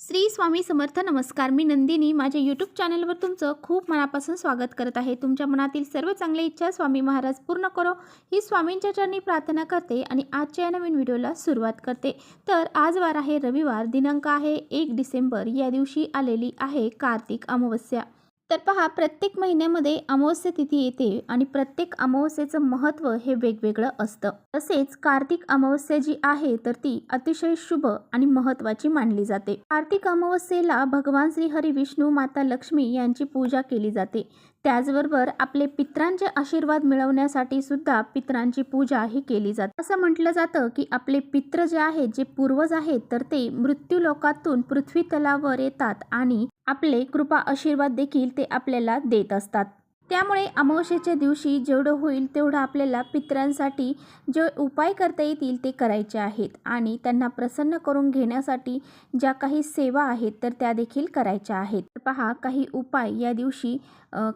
श्री स्वामी समर्थ नमस्कार. मी नंदिनी. माझ्या यूट्यूब चॅनलवर तुमचं खूप मनापासून स्वागत करत आहे. तुमच्या मनातील सर्व चांगल्या इच्छा स्वामी महाराज पूर्ण करो. ही स्वामींच्या चरणी प्रार्थना करते आणि आजच्या या नवीन व्हिडिओला सुरुवात करते. तर आज वार आहे रविवार. दिनांक आहे एक डिसेंबर. या दिवशी आलेली आहे कार्तिक अमावस्या. तर पहा प्रत्येक महिन्यामध्ये अमावस्या तिथी येते आणि प्रत्येक अमावस्येचं महत्त्व हे वेगवेगळं असतं. तसेच कार्तिक अमावस्या जी आहे तर ती अतिशय शुभ आणि महत्त्वाची मानली जाते. कार्तिक अमावस्येला भगवान श्री हरी विष्णू माता लक्ष्मी यांची पूजा केली जाते. त्याचबरोबर आपले पित्रांचे आशीर्वाद मिळवण्यासाठी सुद्धा पित्रांची पूजा ही केली जाते. असं म्हटलं जातं की आपले पित्र जे आहेत जे पूर्वज आहेत तर ते मृत्यू लोकातून पृथ्वी तलावर येतात आणि आपले कृपा आशीर्वाद देखील ते आपल्याला देत असतात. त्यामुळे अमावस्येच्या दिवशी जेवढं होईल तेवढं आपल्याला पित्रांसाठी जे उपाय करता येतील ते करायचे आहेत आणि त्यांना प्रसन्न करून घेण्यासाठी ज्या काही सेवा आहेत तर त्या देखील करायच्या आहेत. पहा काही उपाय या दिवशी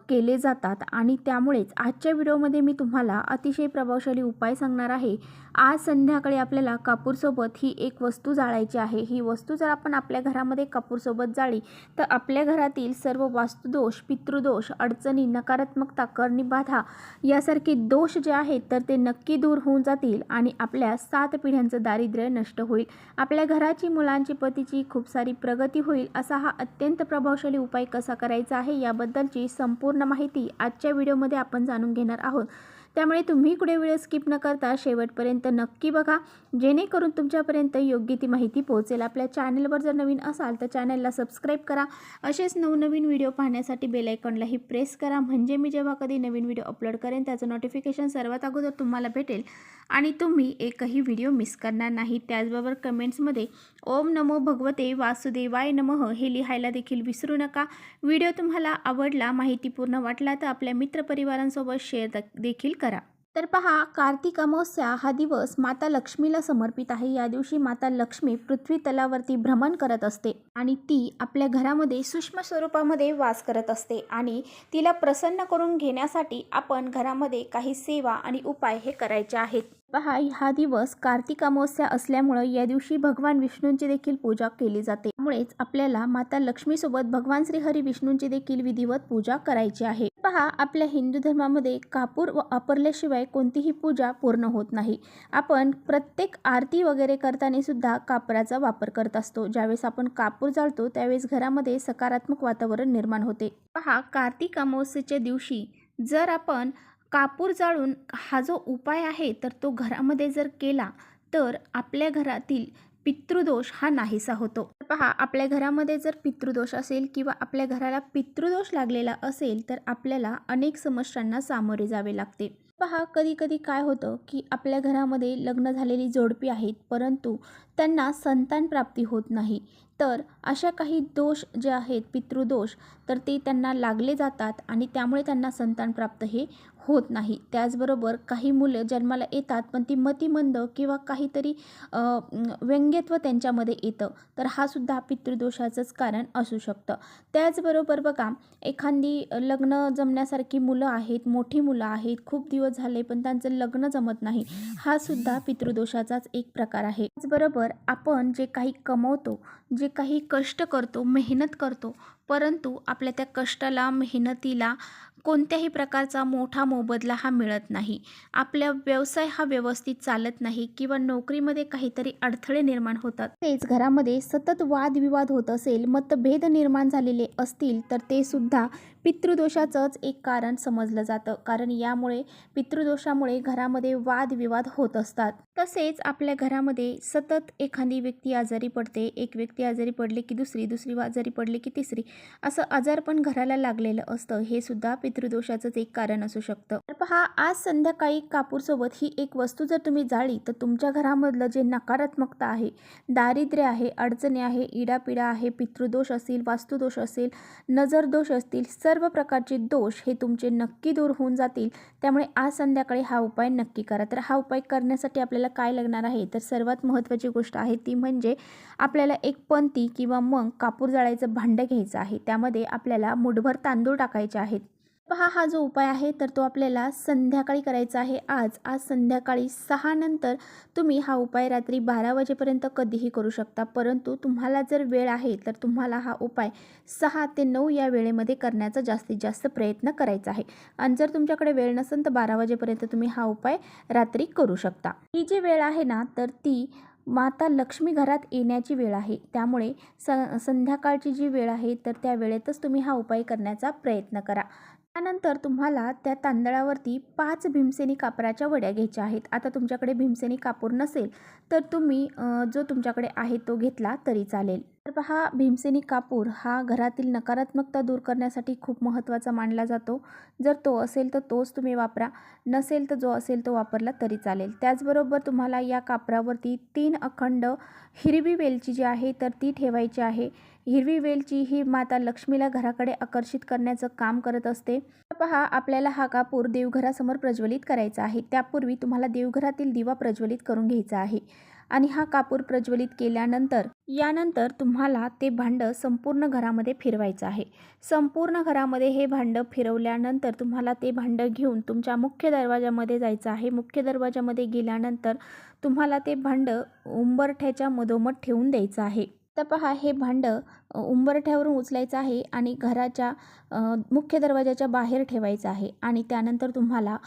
केले जातात. आणि त्यामुळेच आजच्या व्हिडिओमध्ये मी तुम्हाला अतिशय प्रभावशाली उपाय सांगणार आहे. आज संध्याकाळी आपल्याला कापूरसोबत ही एक वस्तू जाळायची आहे. ही वस्तू जर आपण आपल्या घरामध्ये कापूरसोबत जाळी तर आपल्या घरातील सर्व वास्तुदोष पितृदोष अडचणी नकारात्मकता कर्णिबाधा यासारखे दोष जे आहेत तर ते नक्की दूर होऊन जातील आणि आपल्या सात पिढ्यांचं दारिद्र्य नष्ट होईल. आपल्या घराची मुलांची पतीची खूप सारी प्रगती होईल असा हा अत्यंत प्रभावशाली उपाय कसा करायचा आहे याबद्दलची संपूर्ण माहिती आजच्या व्हिडिओमध्ये आपण जाणून घेणार आहोत. त्यामुळे तुम्ही कुठे वेळ स्किप न करता शेवटपर्यंत नक्की बघा. जेणेकरून तुमच्यापर्यंत योग्य ती माहिती पोहोचेल. आपल्या चॅनलवर जर नवीन असाल तर चॅनलला सबस्क्राईब करा. असेच नवनवीन व्हिडिओ पाहण्यासाठी बेलायकॉनलाही प्रेस करा. म्हणजे मी जेव्हा कधी नवीन व्हिडिओ अपलोड करेन त्याचं नोटिफिकेशन सर्वात अगोदर तुम्हाला भेटेल. आणि तुम्ही एकही व्हिडिओ मिस करणार नाही. त्याचबरोबर कमेंट्समध्ये ओम नमो भगवते वासुदेवाय नमः हे लिहायला देखील विसरू नका. व्हिडिओ तुम्हाला आवडला माहितीपूर्ण वाटला तर आपल्या मित्रपरिवारांसोबत शेअर देखील करा. तर पहा कार्तिक अमावस्या हा दिवस माता लक्ष्मीला समर्पित आहे. या दिवशी माता लक्ष्मी पृथ्वी तलावरती भ्रमण करत असते आणि ती आपल्या घरामध्ये सूक्ष्म स्वरूपामध्ये वास करत असते आणि तिला प्रसन्न करून घेण्यासाठी आपण घरामध्ये काही सेवा आणि उपाय हे करायचे आहेत. पहा हा दिवस कार्तिक अमावस्या असल्यामुळं या दिवशी भगवान विष्णूंची देखील पूजा केली जाते. त्यामुळेच आपल्याला माता लक्ष्मीसोबत भगवान श्रीहरी विष्णूंची देखील विधिवत पूजा करायची आहे. पहा आपल्या हिंदू धर्मामध्ये कापूर व वापरल्याशिवाय कोणतीही पूजा पूर्ण होत नाही. आपण प्रत्येक आरती वगैरे करताना सुद्धा कापराचा वापर करत असतो. ज्यावेळेस आपण कापूर जाळतो त्यावेळेस घरामध्ये सकारात्मक वातावरण निर्माण होते. पहा कार्तिक अमावस्येच्या दिवशी जर आपण कापूर जाळून हा जो उपाय आहे तर तो घरामध्ये जर केला तर आपल्या घरातील पितृदोष हा नाहीसा होतो. पहा आपल्या घरामध्ये जर पितृदोष असेल किंवा आपल्या घराला पितृदोष लागलेला असेल तर आपल्याला अनेक समस्यांना सामोरे जावे लागते. पहा कधी कधी काय होतं की आपल्या घरामध्ये लग्न झालेली जोडपी आहेत परंतु त्यांना संतान प्राप्ती होत नाही. तर अशा काही दोष जे आहेत पितृदोष तर ते त्यांना लागले जातात आणि त्यामुळे त्यांना संतान प्राप्त हे होत नाही. त्याचबरोबर काही मुलं जन्माला येतात पण ती मतिमंद किंवा काहीतरी व्यंग्यत्व त्यांच्यामध्ये येतं. तर हा सुद्धा पितृदोषाचंच कारण असू शकतं. त्याचबरोबर बघा एखादी लग्न जमण्यासारखी मुलं आहेत मोठी मुलं आहेत खूप दिवस झाले पण त्यांचं लग्न जमत नाही हा सुद्धा पितृदोषाचाच एक प्रकार आहे. त्याचबरोबर आपण जे काही कमवतो जे जे काही कष्ट करतो मेहनत करतो परंतु आपल्या त्या कष्टाला मेहनतीला कोणत्याही प्रकारचा मोठा मोबदला हा मिळत नाही. आपल्या व्यवसाय हा व्यवस्थित चालत नाही किंवा नोकरीमध्ये काहीतरी अडथळे निर्माण होतात. तेच घरामध्ये सतत वादविवाद होत असेल मतभेद निर्माण झालेले असतील तर ते सुद्धा पितृदोषाचंच एक कारण समजलं जातं. कारण यामुळे पितृदोषामुळे घरामध्ये वादविवाद होत असतात. तसेच आपल्या घरामध्ये सतत एखादी व्यक्ती आजारी पडते एक व्यक्ती आजारी पडली की दुसरी दुसरी आजारी पडली की तिसरी असं आजारपण घराला लागलेलं असतं. हे सुद्धा पितृदोषाचंच एक कारण असू शकतं. तर पहा आज संध्याकाळी कापूरसोबत ही एक वस्तू जर तुम्ही जाळी तर तुमच्या घरामधलं जे नकारात्मकता आहे दारिद्र्य आहे अडचणी आहे इडापिडा आहे पितृदोष असेल वास्तुदोष असेल नजरदोष असतील सर्व प्रकारचे दोष हे तुमचे नक्की दूर होऊन जातील. त्यामुळे आज संध्याकाळी हा उपाय नक्की करा. तर हा उपाय करण्यासाठी आपल्याला काय लागणार आहे? तर सर्वात महत्त्वाची गोष्ट आहे ती म्हणजे आपल्याला एक पंती किंवा मग कापूर जाळायचं भांडं घ्यायचं आहे. त्यामध्ये आपल्याला मुठभर तांदूळ टाकायचे आहेत. पहा हा जो उपाय आहे तर तो आपल्याला संध्याकाळी करायचा आहे. आज आज संध्याकाळी सहा नंतर तुम्ही हा उपाय रात्री बारा वाजेपर्यंत कधीही करू शकता. परंतु तुम्हाला जर वेळ आहे तर तुम्हाला हा उपाय सहा ते नऊ या वेळेमध्ये करण्याचा जास्तीत जास्त प्रयत्न करायचा आहे. आणि जर तुमच्याकडे वेळ नसेल तर बारा वाजेपर्यंत तुम्ही हा उपाय रात्री करू शकता. ही जी वेळ आहे ना तर ती माता लक्ष्मी घरात येण्याची वेळ आहे. त्यामुळे स संध्याकाळची जी वेळ आहे तर त्या वेळेतच तुम्ही हा उपाय करण्याचा प्रयत्न करा. त्यानंतर तुम्हाला त्या तांदळावरती पाच भीमसेनी कापराच्या वड्या घ्यायच्या आहेत. आता तुमच्याकडे भीमसेनी कापूर नसेल तर तुम्ही जो तुमच्याकडे आहे तो घेतला तरी चालेल. तर पहा भीमसेनी कापूर हा घरातील नकारात्मकता दूर करण्यासाठी खूप महत्त्वाचा मानला जातो. जर तो असेल तर तोच तुम्ही वापरा. नसेल तर जो असेल तो वापरला तरी चालेल. त्याचबरोबर तुम्हाला या कापरावरती तीन अखंड हिरवी वेलची जी आहे तर ती ठेवायची आहे. हिरवी वेलची ही माता लक्ष्मीला घराकडे आकर्षित करण्याचं काम करत असते. तर पहा आपल्याला हा कापूर देवघरासमोर प्रज्वलित करायचा आहे. त्यापूर्वी तुम्हाला देवघरातील दिवा प्रज्वलित करून घ्यायचा आहे. आणि हा कापूर प्रज्वलित केल्यानंतर यानंतर तुम्हाला ते भांडं संपूर्ण घरामध्ये फिरवायचं आहे. संपूर्ण घरामध्ये हे भांडं फिरवल्यानंतर तुम्हाला ते भांडं घेऊन तुमच्या मुख्य दरवाजामध्ये जायचं आहे. मुख्य दरवाजामध्ये गेल्यानंतर तुम्हाला ते भांडं उंबरठ्याच्या मधोमध ठेवून द्यायचं आहे. तर पहा हे भांडं उंबरठ्यावरून उचलायचं आहे आणि घराच्या मुख्य दरवाजाच्या बाहेर ठेवायचं आहे आणि त्यानंतर तुम्हाला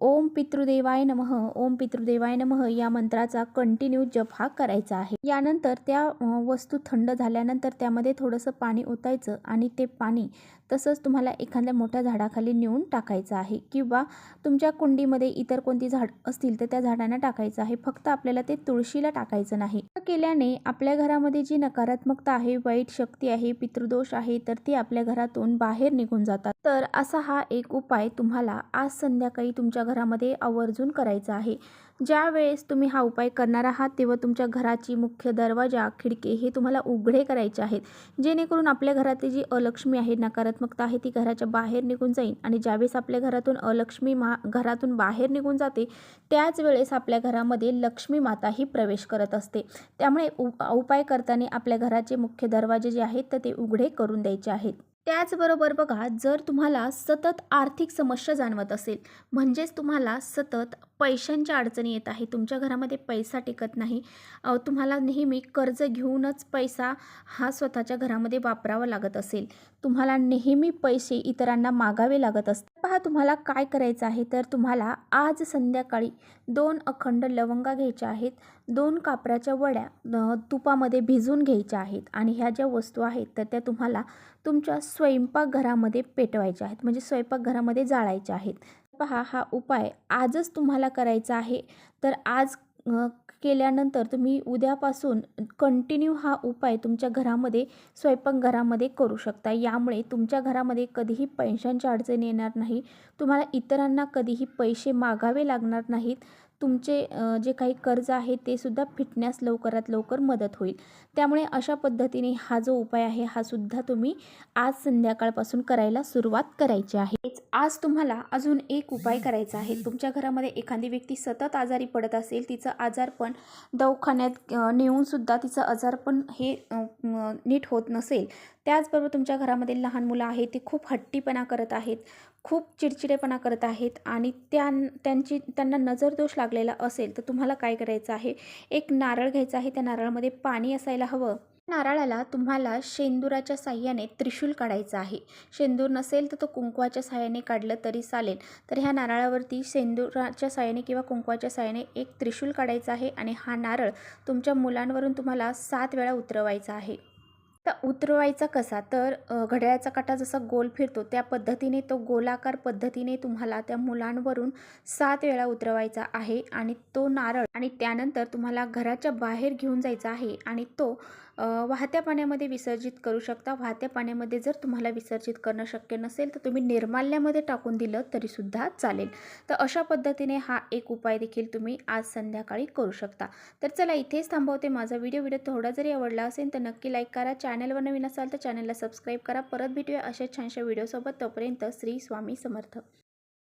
ओम पितृदेवाय नमः ओम पितृदेवाय नमः या मंत्राचा कंटिन्यू जप हा करायचा आहे. यानंतर त्या वस्तू थंड झाल्यानंतर त्यामध्ये थोडंसं पाणी ओतायचं आणि ते पाणी तसंच तुम्हाला एखाद्या मोठ्या झाडाखाली नेऊन टाकायचं आहे किंवा तुमच्या कुंडीमध्ये इतर कोणती झाड असतील तर त्या झाडांना टाकायचं आहे. फक्त आपल्याला ते तुळशीला टाकायचं नाही. केल्याने आपल्या घरामध्ये जी नकारात्मकता आहे वाईट शक्ती आहे पितृदोष आहे तर ती आपल्या घरातून बाहेर निघून जातात. तर असा हा एक उपाय तुम्हाला आज संध्याकाळी तुमच्या घरामध्ये आवर्जून करायचा आहे. ज्या वेळेस तुम्ही हा उपाय करणार आहात तेव्हा तुमच्या घराची मुख्य दरवाजा खिडकी हे तुम्हाला उघडे करायचे आहेत. जेणेकरून आपल्या घरातली जी अलक्ष्मी आहे नकारात्मकता आहे ती घराच्या बाहेर निघून जाईल. आणि ज्यावेळेस आपल्या घरातून अलक्ष्मी मा घरातून बाहेर निघून जाते त्याच वेळेस आपल्या घरामध्ये लक्ष्मी माता ही प्रवेश करत असते. त्यामुळे उपाय करताना आपल्या घराचे मुख्य दरवाजे जे आहेत तर ते उघडे करून द्यायचे आहेत. त्याचबरोबर बघा जर तुम्हाला सतत आर्थिक समस्या जाणवत असेल म्हणजेच तुम्हाला सतत पैशांच्या अडचणी येत आहे तुमच्या घरामध्ये पैसा टिकत नाही तुम्हाला नेहमी कर्ज घेऊनच पैसा हा स्वतःच्या घरामध्ये वापरावा लागत असेल. तुम्हाला नेहमी पैसे इतरांना मागावे लागत असते पहा तुम्हाला काय करायचं आहे. तर तुम्हाला आज संध्याकाळी दोन अखंड लवंगा घ्यायच्या आहेत. दोन कापराच्या वड्या तुपामध्ये भिजून घ्यायच्या आहेत. आणि ह्या ज्या वस्तू आहेत तर त्या तुम्हाला तुमच्या स्वयंपाकघरामध्ये पेटवायच्या आहेत. म्हणजे स्वयंपाकघरामध्ये जाळायच्या आहेत. पहा हा उपाय आजच तुम्हाला करायचा आहे. तर आज केल्यानंतर तुम्ही उद्यापासून कंटिन्यू हा उपाय तुमच्या घरामध्ये स्वयंपाकघरामध्ये करू शकता. यामुळे तुमच्या घरामध्ये कधीही पैशांच्या अडचणी येणार नाही तुम्हाला इतरांना कधीही पैसे मागावे लागणार नाहीत. तुमचे जे काही कर्ज आहे ते सुद्धा फिटण्यास लवकरात लवकर मदत होईल. त्यामुळे अशा पद्धतीने हा जो उपाय आहे हा सुद्धा तुम्ही आज संध्याकाळपासून करायला सुरुवात करायची आहे. आज तुम्हाला अजून एक उपाय करायचा आहे. तुमच्या घरामध्ये एखादी व्यक्ती सतत आजारी पडत असेल तिचं आजारपण दवाखान्यात नेऊनसुद्धा तिचं आजारपण हे नीट होत नसेल त्याचबरोबर तुमच्या घरामध्ये लहान मुलं आहेत ती खूप हट्टीपणा करत आहेत खूप चिडचिडेपणा करत आहेत आणि त्या त्यांची त्यांना नजरदोष लागलेला असेल तर तुम्हाला काय करायचं आहे? एक नारळ घ्यायचा आहे त्या नारळामध्ये पाणी असायला हवं. नारळाला तुम्हाला शेंदुराच्या साह्याने त्रिशूल काढायचं आहे. शेंदूर नसेल तर तो कुंकवाच्या साह्याने काढलं तरी चालेल. तर ह्या नारळावरती शेंदुराच्या साह्याने किंवा कुंकवाच्या साह्याने एक त्रिशूल काढायचा आहे आणि हा नारळ तुमच्या मुलांवरून तुम्हाला सात वेळा उतरवायचा आहे. तर उतरवायचा कसा? तर घड्याळाचा काटा जसा गोल फिरतो त्या पद्धतीने तो गोलाकार पद्धतीने तुम्हाला त्या मुलांवरून सात वेळा उतरवायचा आहे आणि तो नारळ आणि त्यानंतर तुम्हाला घराच्या बाहेर घेऊन जायचा आहे आणि तो वाहत्या पाण्यामध्ये विसर्जित करू शकता. वाहत्या पाण्यामध्ये जर तुम्हाला विसर्जित करणं शक्य नसेल तर तुम्ही निर्माल्यामध्ये टाकून दिलं तरीसुद्धा चालेल. तर अशा पद्धतीने हा एक उपाय देखील तुम्ही आज संध्याकाळी करू शकता. तर चला इथेच थांबवते माझा व्हिडिओ व्हिडिओ थोडा जरी आवडला असेल तर नक्की लाईक करा. चॅनलवर नवीन असाल तर चॅनलला सबस्क्राईब करा. परत भेटूया अशा छानशा व्हिडिओसोबत तोपर्यंत श्री स्वामी समर्थ.